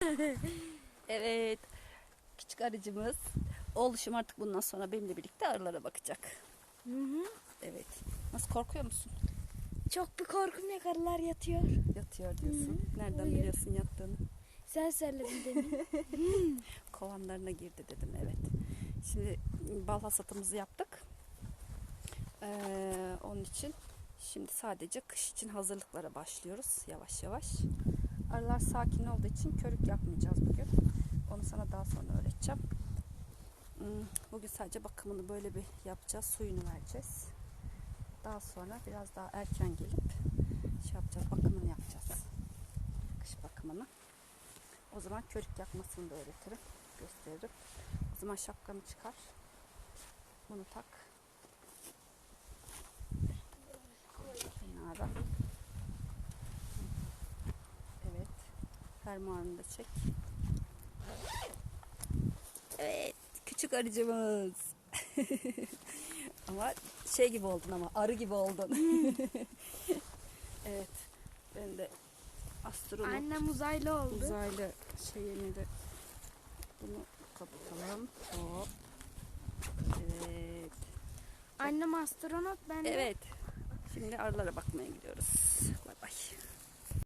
evet. Küçük arıcımız. Oğluşum artık bundan sonra benimle birlikte arılara bakacak. Hı hı. Evet. Nasıl korkuyor musun? Çok bir korkum yok arılar yatıyor. Yatıyor diyorsun. Nereden Hayır. biliyorsun yattığını? Sen söyledin demin. Kovanlarına girdi dedim evet. Şimdi bal hasatımızı yaptık. Ee, onun için şimdi sadece kış için hazırlıklara başlıyoruz yavaş yavaş. Arılar sakin olduğu için körük yakmayacağız bugün. Onu sana daha sonra öğreteceğim. Hmm, Bugün sadece bakımını böyle bir yapacağız. Suyunu vereceğiz. Daha sonra biraz daha erken gelip şey yapacağız. Bakımını yapacağız. Kış bakımını. O zaman körük yakmasını da öğretirim. Gösteririm. O zaman şapkanı çıkar. Bunu tak. Kenara. Evet. Fermuarını da çek. Evet. Küçük arıcımız. ama şey gibi oldun ama arı gibi oldun. evet. Ben de astronot Annem uzaylı oldu. uzaylı şeyini de bunu kapatalım. Hop. Evet. Annem astronot ben de Evet. Şimdi arılara bakmaya gidiyoruz.